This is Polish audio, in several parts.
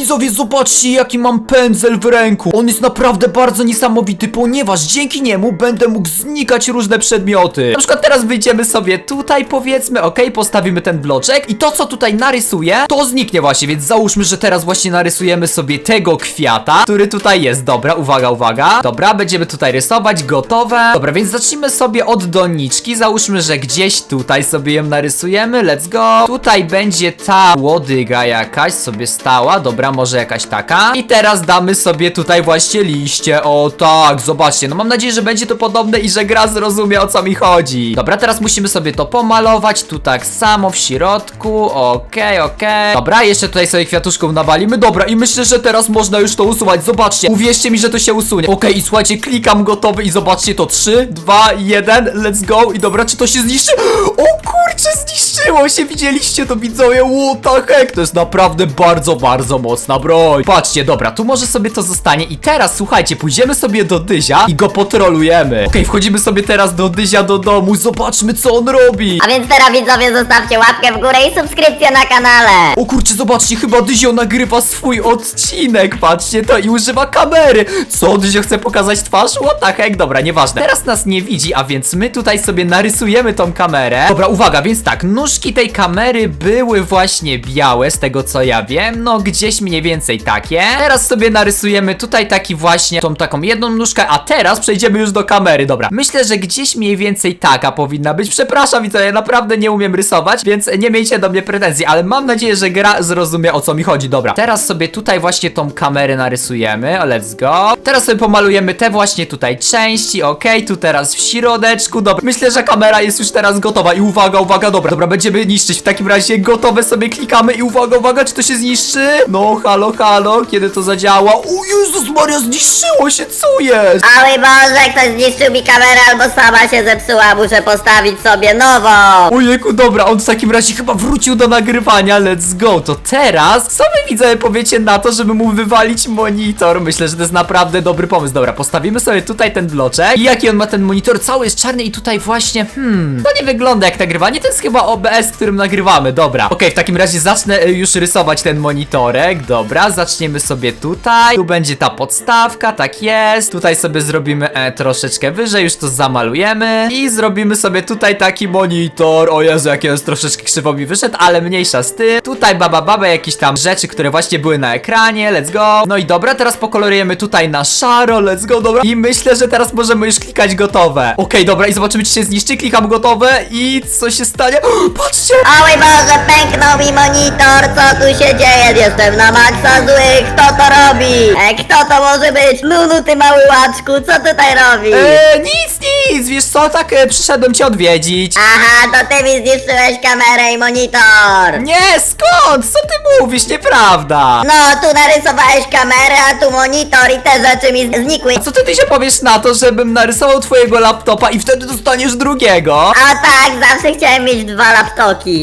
Widzowie, zobaczcie jaki mam pędzel w ręku. On jest naprawdę bardzo niesamowity, ponieważ dzięki niemu będę mógł znikać różne przedmioty. Na przykład teraz wyjdziemy sobie tutaj, powiedzmy, ok, postawimy ten bloczek i to, co tutaj narysuję, to zniknie właśnie, więc załóżmy, że teraz właśnie narysujemy sobie tego kwiata, który tutaj jest. Dobra, uwaga, uwaga. Dobra, będziemy tutaj rysować, gotowe. Dobra, więc zacznijmy sobie od doniczki. Załóżmy, że gdzieś tutaj sobie ją narysujemy. Let's go. Tutaj będzie ta łodyga jakaś sobie stała. Dobra, może jakaś taka. I teraz damy sobie tutaj właśnie liście. O tak, zobaczcie. No mam nadzieję, że będzie to podobne i że gra zrozumie o co mi chodzi. Dobra, teraz musimy sobie to pomalować. Tu tak samo w środku. Okej, okej. Dobra, jeszcze tutaj sobie kwiatuszką nawalimy. Dobra, i myślę, że teraz można już to usuwać. Zobaczcie. Uwierzcie mi, że to się usunie. Okej, i słuchajcie, klikam gotowy i zobaczcie to. 3, 2, 1, let's go. I dobra, czy to się zniszczy? O kurczę, zniszczyło się. Widzieliście to, widzowie? What the heck? To jest naprawdę bardzo, bardzo mocna broń. Patrzcie, dobra, tu może sobie to zostanie. I teraz, słuchajcie, pójdziemy sobie do Dyzia i go potrolujemy. Okej, wchodzimy sobie teraz do Dyzia do domu. Zobaczmy, co on robi. A więc teraz widzowie zostawcie łapkę w górę i subskrypcję na kanale. O kurczę, zobaczcie, chyba Dyzio nagrywa swój odcinek, patrzcie to i używa kamery. Co, Dyzio chce pokazać twarz? What the heck? Dobra, nieważne. Teraz nas nie widzi, a więc my tutaj sobie narysujemy tą kamerę. Dobra, uwaga, więc tak, nóżki tej kamery były właśnie białe, z tego co ja wiem, no gdzieś mniej więcej takie. Teraz sobie narysujemy tutaj taki właśnie, tą taką jedną nóżkę, a teraz przejdziemy już do kamery, dobra. Myślę, że gdzieś mniej więcej taka powinna być. Przepraszam, widzowie, ja naprawdę nie umiem rysować, więc nie miejcie do mnie pretensji, ale mam nadzieję, że gra zrozumie o co mi chodzi. Dobra, teraz sobie tutaj właśnie tą kamerę narysujemy. Let's go. Teraz sobie pomalujemy te właśnie tutaj części, ok, tu teraz w środeczku. Dobra, myślę, że kamera jest już teraz gotowa i uwaga, uwaga, dobra, dobra, będziemy niszczyć. W takim razie gotowe sobie klikamy i uwaga, uwaga, czy to się zniszczy? No, halo, halo, kiedy to zadziała? O Jezus Maria, zniszczyło się, co jest? A mój Boże, ktoś zniszczył mi kamerę albo sama się zepsuła, muszę postawić sobie nową. Ojejku, dobra, on w takim razie chyba wrócił do nagrywania, let's go. To teraz, co wy widzowie powiecie na to, żeby mu wywalić monitor? Myślę, że to jest naprawdę dobry pomysł. Dobra, postawimy sobie tutaj ten bloczek. I jaki on ma ten monitor? Cały jest czarny i tutaj właśnie, hmm, to nie wygląda jak nagrywanie, to jest chyba OBS, którym nagrywamy, dobra. Okej, w takim razie zacznę e, już rysować ten monitorek, dobra, zaczniemy sobie tutaj. Tu będzie ta podstawka, tak jest. Tutaj sobie zrobimy e, troszeczkę wyżej, już to zamalujemy. I zrobimy sobie tutaj taki monitor. O Jezu, jak jest troszeczkę krzywo mi wyszedł, ale mniejsza z tym. Tutaj baba baba, jakieś tam rzeczy, które właśnie były na ekranie, let's go. No i dobra, teraz pokolorujemy tutaj na szaro, let's go, dobra. I myślę, że teraz możemy już klikać gotowe. Okej, dobra, i zobaczymy, czy się zniszczy. Klikam gotowe i co się stanie? Patrzcie! O mój Boże, pęknął mi monitor, co tu się dzieje? Jestem na maksa zły, kto to robi? E, kto to może być? Lulu, ty mały łaczku, co tutaj robisz? Eee, nic, nic, wiesz co, tak e, przyszedłem cię odwiedzić. Aha, to ty mi zniszczyłeś kamerę i monitor. Nie, skąd? Co ty mówisz? Nieprawda. No, tu narysowałeś kamerę, a tu monitor i te rzeczy mi znikły. A co ty, ty się powiesz na to, żebym narysował twojego laptopa i wtedy dostaniesz drugiego? A tak, zawsze chciałem mieć dwa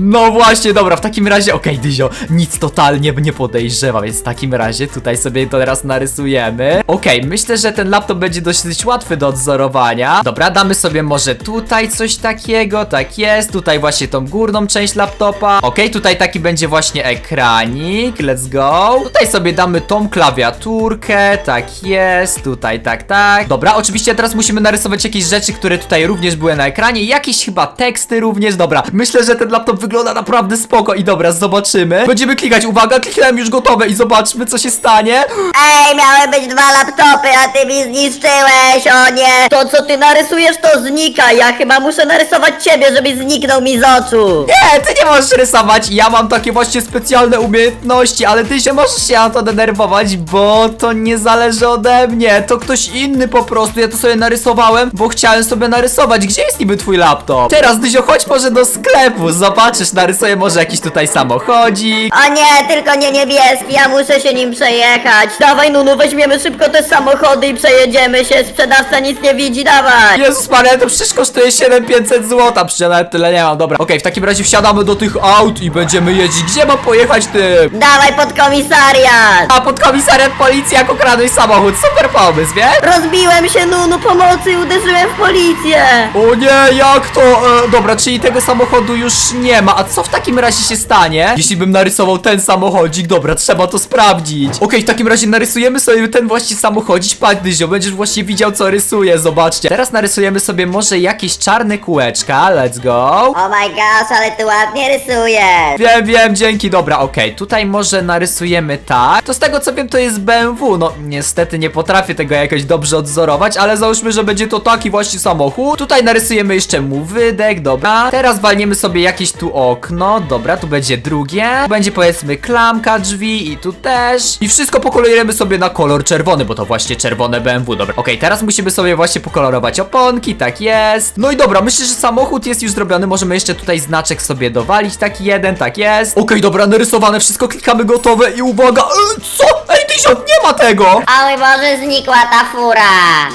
No właśnie, dobra, w takim razie, okej, Dyzio, nic totalnie nie podejrzewa, więc w takim razie tutaj sobie to teraz narysujemy. Okej, myślę, że ten laptop będzie dosyć łatwy do odzorowania. Dobra, damy sobie może tutaj coś takiego, tak jest, tutaj właśnie tą górną część laptopa. Okej, tutaj taki będzie właśnie ekranik, let's go. Tutaj sobie damy tą klawiaturkę, tak jest, tutaj tak, tak. Dobra, oczywiście teraz musimy narysować jakieś rzeczy, które tutaj również były na ekranie, jakieś chyba teksty również, dobra. Myślę, że ten laptop wygląda naprawdę spoko i dobra, zobaczymy. Będziemy klikać, uwaga, kliknąłem już gotowe i zobaczmy, co się stanie. Ej, miały być dwa laptopy, a ty mi zniszczyłeś, o nie! To co ty narysujesz to znika, ja chyba muszę narysować ciebie, żebyś zniknął mi z oczu. Nie, ty nie możesz rysować, ja mam takie właśnie specjalne umiejętności, ale ty się możesz się na to denerwować, bo to nie zależy ode mnie, to ktoś inny po prostu, ja to sobie narysowałem, bo chciałem sobie narysować, gdzie jest niby twój laptop? Teraz, Dyzio, chodź może do sklepu, zobaczysz, narysuję może jakiś tutaj samochodzik. O nie, tylko nie niebieski, ja muszę się nim przejechać. Dawaj Nunu, weźmiemy szybko te samochody i przejedziemy się, sprzedawca nic nie widzi, dawaj. Jezus Maria, to przecież kosztuje 7500 zł, przecież ja nawet tyle nie mam, dobra. Okej, w takim razie wsiadamy do tych aut i będziemy jeździć. Gdzie mam pojechać tym? Dawaj pod komisariat. A pod komisariat policji jak ukradłeś samochód, super pomysł, wiesz? Rozbiłem się Nunu, pomocy i uderzyłem w policję. O nie, jak to? E, dobra, czyli tego samochodu już już nie ma. A co w takim razie się stanie, jeśli bym narysował ten samochodzik? Dobra, trzeba to sprawdzić. Okej, w takim razie narysujemy sobie ten właśnie samochodzik. Patrz, Dyzio, będziesz właśnie widział, co rysuję. Zobaczcie. Teraz narysujemy sobie może jakieś czarne kółeczka. Let's go. Oh my gosh, ale ty ładnie rysujesz. Wiem, wiem, dzięki, dobra, okej, tutaj może narysujemy tak, to z tego co wiem to jest BMW, no niestety nie potrafię tego jakoś dobrze odzorować, ale załóżmy, że będzie to taki właśnie samochód, tutaj narysujemy jeszcze mu wydech, dobra, teraz walniemy sobie jakieś tu okno, dobra, tu będzie drugie, tu będzie powiedzmy klamka drzwi i tu też, i wszystko pokolorujemy sobie na kolor czerwony, bo to właśnie czerwone BMW, dobra, okej, teraz musimy sobie właśnie pokolorować oponki, tak jest, no i dobra, myślę, że samochód jest już zrobiony, możemy jeszcze tutaj znaczek sobie dowalić, taki jeden, tak jest, okej, dobra, narysowane, wszystko, klikamy gotowe i uwaga, e, co? Ej, Dyzio, nie ma tego! O mój Boże, znikła ta fura.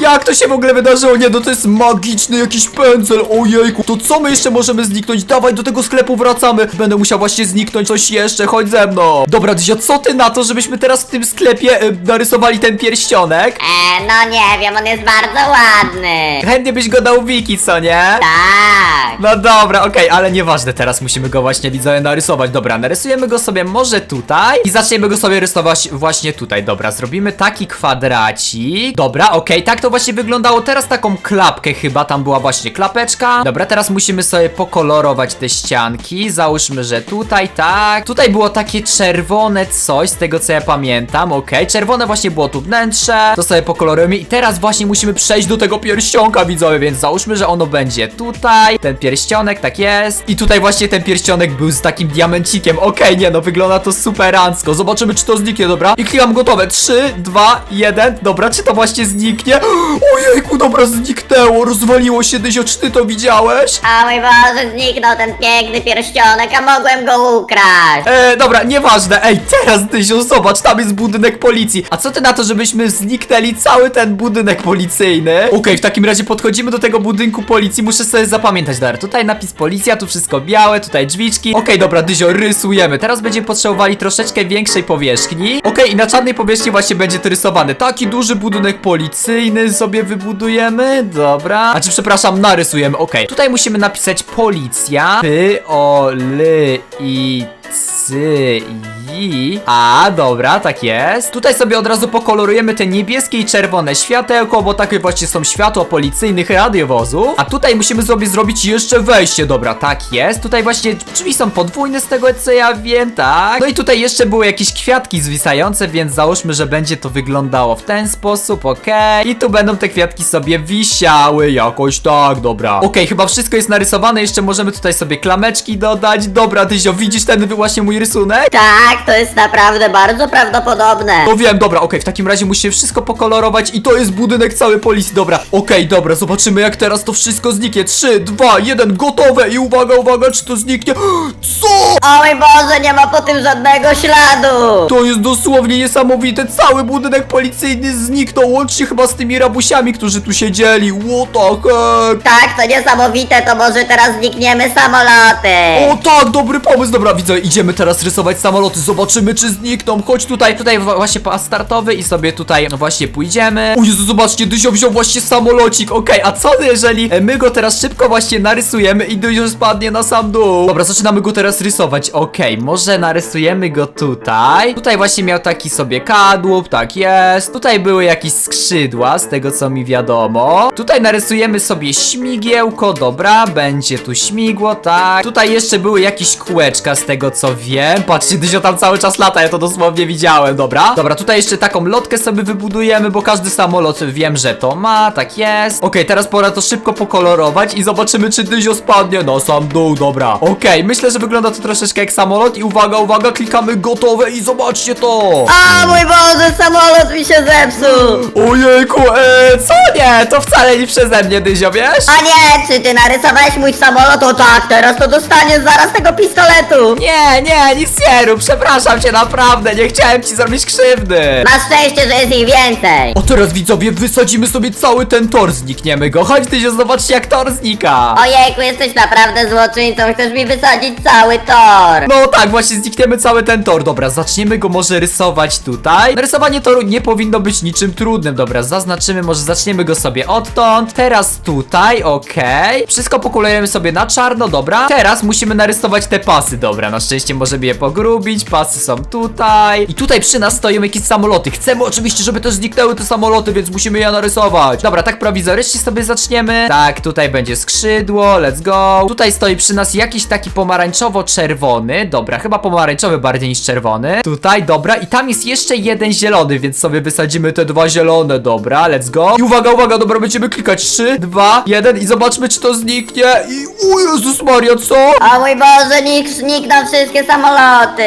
Jak to się w ogóle wydarzyło? Nie, no to jest magiczny jakiś pędzel, ojejku, to co my jeszcze możemy zniknąć? Dawaj, do tego sklepu wracamy, będę musiał właśnie zniknąć coś jeszcze, chodź ze mną. Dobra, Dyzio, co ty na to, żebyśmy teraz w tym sklepie e, narysowali ten pierścionek? E, no nie wiem, on jest bardzo ładny. Chętnie byś go dał Wiki, co nie? Tak. No dobra, okej, ale nieważne, teraz musimy go właśnie widzowie narysować. Dobra, narysujemy go sobie może tutaj i zaczniemy go sobie rysować właśnie tutaj. Dobra, zrobimy taki kwadracik. Dobra, okej, tak to właśnie wyglądało. Teraz taką klapkę chyba, tam była właśnie klapeczka. Dobra, teraz musimy sobie pokolorować te ścianki. Załóżmy, że tutaj, tak. Tutaj było takie czerwone coś, z tego co ja pamiętam, okej. Czerwone właśnie było tu wnętrze, to sobie pokolorujemy i teraz właśnie musimy przejść do tego pierścionka, widzowie, więc załóżmy, że ono będzie tutaj, ten pierścionek, tak jest. I tutaj właśnie ten pierścionek był z takim diamencikiem, okej, nie no, wygląda to superancko. Zobaczymy, czy to zniknie, dobra? I klikam gotowe, 3, 2, 1, dobra, czy to właśnie zniknie? Ojejku, dobra, zniknęło, rozwaliło się, Dyzio, czy ty to widziałeś? O mój Boże, zniknął ten piękny pierścionek, a mogłem go ukraść. E, dobra, nieważne. Ej, teraz Dyzio, zobacz, tam jest budynek policji. A co ty na to, żebyśmy zniknęli cały ten budynek policyjny? Okej, w takim razie podchodzimy do tego budynku policji. Muszę sobie zapamiętać, dobra. Tutaj napis policja, tu wszystko białe, tutaj drzwiczki. Okej, dobra, Dyzio, rysujemy. Teraz będziemy potrzebowali troszeczkę większej powierzchni. Okej, i na czarnej powierzchni właśnie będzie to rysowane. Taki duży budynek policyjny sobie wybudujemy. Dobra. A czy przepraszam, narysujemy. Okej. Tutaj musimy napisać policja. P, O, L, I, C, I. A, dobra, tak jest. Tutaj sobie od razu pokolorujemy te niebieskie i czerwone światełko, bo takie właśnie są światła policyjnych radiowozów. A tutaj musimy sobie zrobić jeszcze wejście, dobra, tak jest. Tutaj właśnie drzwi są podwójne z tego co ja wiem, tak. No i tutaj jeszcze były jakieś kwiatki zwisające, więc załóżmy, że będzie to wyglądało w ten sposób, okej. I tu będą te kwiatki sobie wisiały jakoś tak, dobra. Okej, chyba wszystko jest narysowane, jeszcze możemy tutaj sobie klameczki dodać. Dobra, Dyzio, widzisz ten właśnie mój rysunek? Tak, to jest naprawdę bardzo prawdopodobne. No wiem, dobra, okej, w takim razie musimy wszystko pokolorować i to jest budynek cały policji, dobra, okej, dobra, zobaczymy jak teraz to wszystko zniknie, 3, 2, 1, gotowe i uwaga, uwaga, czy to zniknie, co? O mój Boże, nie ma po tym żadnego śladu. To jest dosłownie niesamowite, cały budynek policyjny zniknął, łącznie chyba z tymi rabusiami, którzy tu siedzieli, what the heck? Tak, to niesamowite, to może teraz znikniemy samoloty. O tak, dobry pomysł, dobra, widzę, idziemy teraz rysować samoloty, zobaczymy czy znikną, chodź tutaj, tutaj właśnie pas startowy i sobie tutaj no właśnie pójdziemy. O Jezu, zobaczcie, Dyzio wziął właśnie samolocik, okej, a co jeżeli e, my go teraz szybko właśnie narysujemy i Dyzio spadnie na sam dół? Dobra, zaczynamy go teraz rysować, okej, może narysujemy go tutaj. Tutaj właśnie miał taki sobie kadłub, tak jest. Tutaj były jakieś skrzydła, z tego co mi wiadomo. Tutaj narysujemy sobie śmigiełko, dobra, będzie tu śmigło, tak. Tutaj jeszcze były jakieś kółeczka, z tego co wiem. Patrzcie, Dyzio tam cały czas lata, ja to dosłownie widziałem, dobra. Dobra, tutaj jeszcze taką lotkę sobie wybudujemy, bo każdy samolot wiem, że to ma, tak jest. Okej, teraz pora to szybko pokolorować i zobaczymy, czy Dyzio spadnie na sam dół, dobra. Okej, myślę, że wygląda to troszeczkę jak samolot i uwaga, uwaga, klikamy gotowe i zobaczcie to. O mój Boże, samolot mi się zepsuł. Ojejku, e, co nie? To wcale nie przeze mnie, Dyzio, wiesz? A nie, czy ty narysowałeś mój samolot? O tak, teraz to dostaniesz zaraz tego pistoletu. Nie, nie, nic nie rób, przepraszam przepraszam cię naprawdę, nie chciałem ci zrobić krzywdy. Masz szczęście, że jest ich więcej. O teraz widzowie, wysadzimy sobie cały ten tor, znikniemy go. Chodź ty się zobaczcie jak tor znika. Ojejku, jesteś naprawdę złoczyńcą, chcesz mi wysadzić cały tor. No tak, właśnie znikniemy cały ten tor. Dobra, zaczniemy go może rysować tutaj. Narysowanie toru nie powinno być niczym trudnym. Dobra, zaznaczymy, może zaczniemy go sobie odtąd. Teraz tutaj, okej. Wszystko pokolejemy sobie na czarno, dobra. Teraz musimy narysować te pasy, dobra. Na szczęście możemy je pogrubić. Pasy są tutaj. I tutaj przy nas stoją jakieś samoloty. Chcemy oczywiście, żeby też zniknęły te samoloty, więc musimy je narysować. Dobra, tak prowizorycznie sobie zaczniemy. Tak, tutaj będzie skrzydło, let's go. Tutaj stoi przy nas jakiś taki pomarańczowo-czerwony. Dobra, chyba pomarańczowy bardziej niż czerwony. Tutaj, dobra, i tam jest jeszcze jeden zielony, więc sobie wysadzimy te dwa zielone, dobra, let's go. I uwaga, uwaga, dobra, będziemy klikać 3, 2, 1 i zobaczmy, czy to zniknie. I, o Jezus Maria, co? O mój Boże, nikt znikną wszystkie samoloty.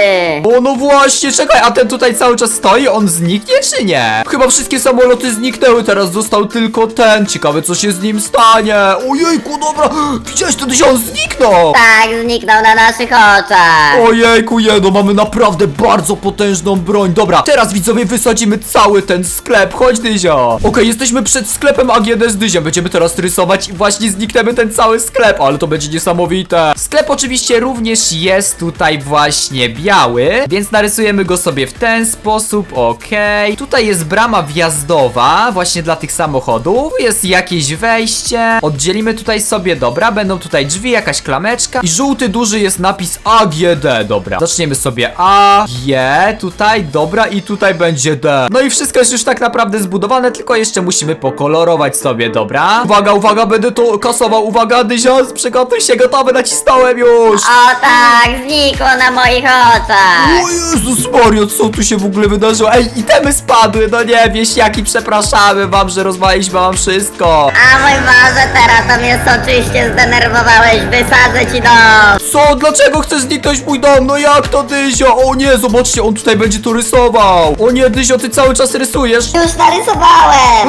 O, no właśnie, czekaj, a ten tutaj cały czas stoi, on zniknie czy nie? Chyba wszystkie samoloty zniknęły, teraz został tylko ten. Ciekawe, co się z nim stanie. Ojejku, dobra, widziałeś to, że on zniknął. Tak, zniknął na naszych oczach. Ojejku, jedno, mamy naprawdę bardzo potężną broń. Dobra, teraz widzowie wysadzimy cały ten sklep. Chodź, Dyzio. Okej, jesteśmy przed sklepem AGD z Dyziem. Będziemy teraz rysować i właśnie znikniemy ten cały sklep, ale to będzie niesamowite. Sklep oczywiście również jest tutaj właśnie biały, więc narysujemy go sobie w ten sposób. Okej. Tutaj jest brama wjazdowa, właśnie dla tych samochodów. Jest jakieś wejście. Oddzielimy tutaj sobie, dobra, będą tutaj drzwi, jakaś klameczka i żółty duży jest napis AGD, dobra. Zaczniemy sobie A, G, tutaj, dobra i tutaj będzie D. No i wszystko jest już tak naprawdę zbudowane, tylko jeszcze musimy pokolorować sobie, dobra. Uwaga, uwaga, będę to kasował, uwaga, Dyzios, przygotuj się, gotowy, nacisnąłem już. O tak, znikło na moich oczach. O Jezus Mario, co tu się w ogóle wydarzyło? Ej, itemy spadły, no nie, wieśniaki, przepraszamy wam, że rozwaliliśmy wam wszystko. A mój Boże, teraz to mnie soczyście zdenerwowałeś, wysadzę ci dom. Co? Dlaczego chcesz zniknąć mój dom? No jak to, Dyzio? O nie, zobaczcie, on tutaj będzie to rysował. O nie, Dyzio, ty cały czas rysujesz. Już narysowałem.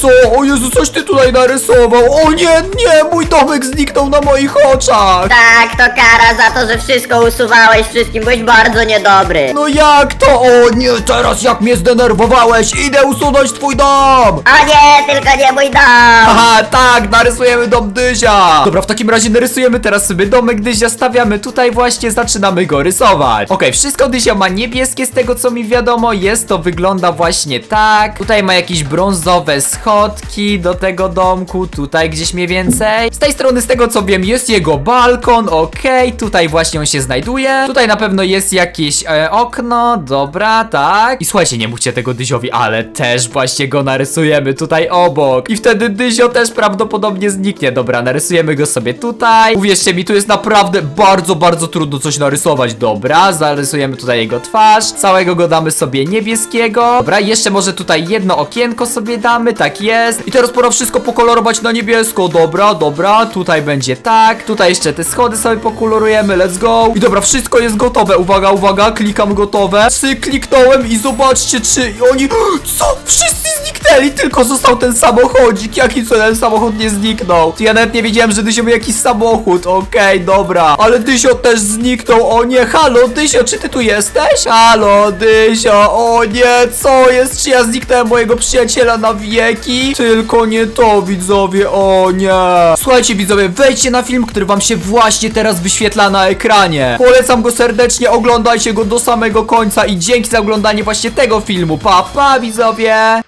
Co? O Jezu, coś ty tutaj narysował. O nie, nie, mój domek zniknął na moich oczach. Tak, to kara za to, że wszystko usuwałeś wszystkim, byłeś bardzo niedobry. No jak to? O nie, teraz jak mnie zdenerwowałeś. Idę usunąć twój dom. O nie, tylko nie mój dom. Aha, tak, narysujemy dom Dyzia Dobra, w takim razie narysujemy teraz sobie domek Dyzia Stawiamy tutaj właśnie, zaczynamy go rysować Okej, wszystko Dyzia ma niebieskie z tego co mi wiadomo Jest to, wygląda właśnie tak Tutaj ma jakieś brązowe schodki do tego domku Tutaj gdzieś mniej więcej Z tej strony, z tego co wiem, jest jego balkon Okej, tutaj właśnie on się znajduje Tutaj na pewno jest jakieś e, okno. Dobra, tak. I słuchajcie, nie mówcie tego Dyziowi, ale też właśnie go narysujemy tutaj obok. I wtedy Dyzio też prawdopodobnie zniknie. Dobra, narysujemy go sobie tutaj. Uwierzcie mi, tu jest naprawdę bardzo, bardzo trudno coś narysować. Dobra, zarysujemy tutaj jego twarz. Całego go damy sobie niebieskiego. Dobra, jeszcze może tutaj jedno okienko sobie damy, tak jest. I teraz pora wszystko pokolorować na niebiesko. Dobra, dobra, tutaj będzie tak. Tutaj jeszcze te schody sobie pokolorujemy, let's go. I dobra, wszystko jest gotowe, uwaga, uwaga, klikam gotowe Psy, kliknąłem i zobaczcie, czy oni... Co? Wszyscy zniknęli, tylko został ten samochodzik Jaki co ten samochód nie zniknął? Ja nawet nie wiedziałem, że Dysio miał jakiś samochód Okej, dobra Ale Dysio też zniknął, o nie Halo, Dysio, czy ty tu jesteś? Halo, Dysio, o nie Co jest? Czy ja zniknąłem mojego przyjaciela na wieki? Tylko nie to, widzowie, o nie Słuchajcie, widzowie, wejdźcie na film, który wam się właśnie teraz wyświetla na ekranie Polecam go serdecznie, oglądajcie go do samego końca I dzięki za oglądanie właśnie tego filmu Pa, pa, widzowie